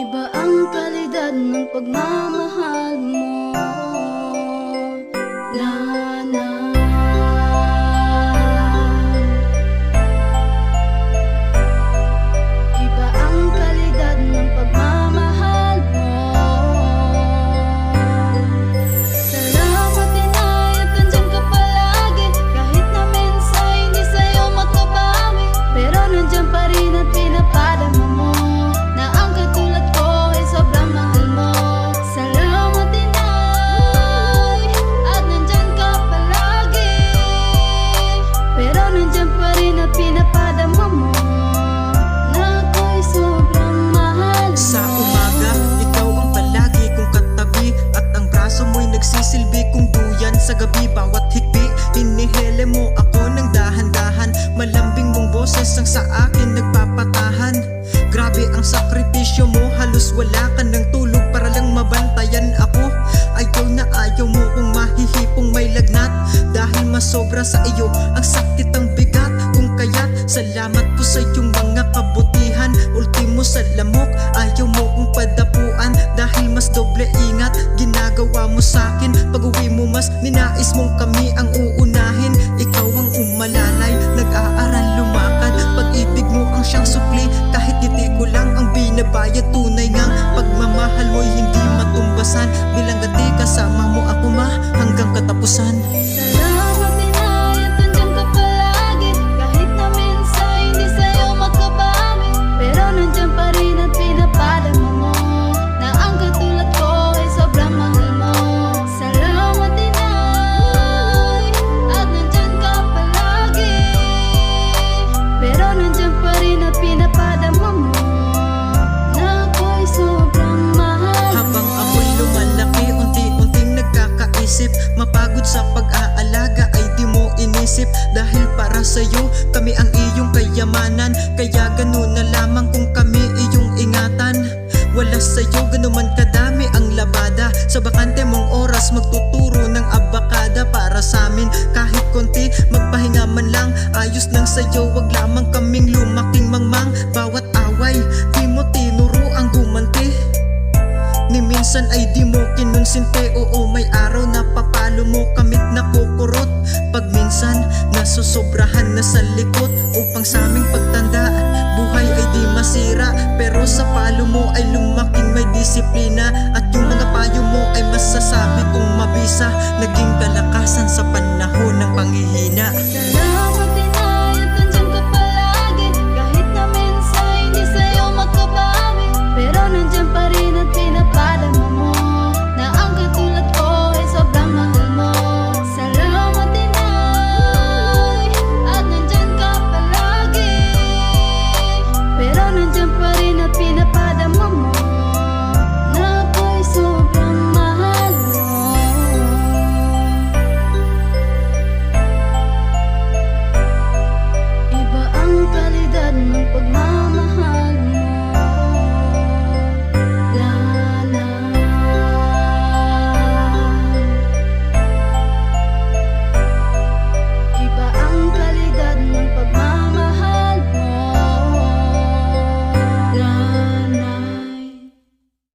Iba ang kalidad ng pagmamahal mo. Love bawat hikbi, hinihele mo ako ng dahan-dahan. Malambing mong boses ang sa akin nagpapatahan. Grabe ang sakripisyo mo, halos wala ka ng tulog Para lang mabantayan ako. Ayaw na ayaw mo kung mahihipong may lagnat. Dahil masobra sa iyo, ang sakit ang bigat. Kung kaya't salamat po sa iyong mga kabutihan. Ultimo sa lamok, ayaw mo kong Dahil mas doble ingat, ginagawa mo sa akin Pag uwi mo mas ninais mong kami ang uunahin. Ikaw ang umalalay, nag-aaral lumakad. Pag-ibig mo ang siyang supli, kahit ngiti ko lang ang binabayad. Tunay ngang pagmamahal mo'y hindi matumbasan. Bilang gati kasama mo ako ma, hanggang katapusan Kaya ganun na lamang kung kami iyong ingatan. Wala sa'yo ganuman kadami ang labada. Sa bakante mong oras magtuturo ng abakada Para sa amin kahit konti magpahinga man lang. Ayos lang sa'yo wag lamang kaming lumaking mangmang. Bawat away di mo tinuro ang gumanti. Ni minsan ay di mo kinunsinte Oo may araw na papalo mo kamit na kukurot. Pag minsan nasusobrahan na sa likot Upang sa aming sa palo mo ay lumaking may disiplina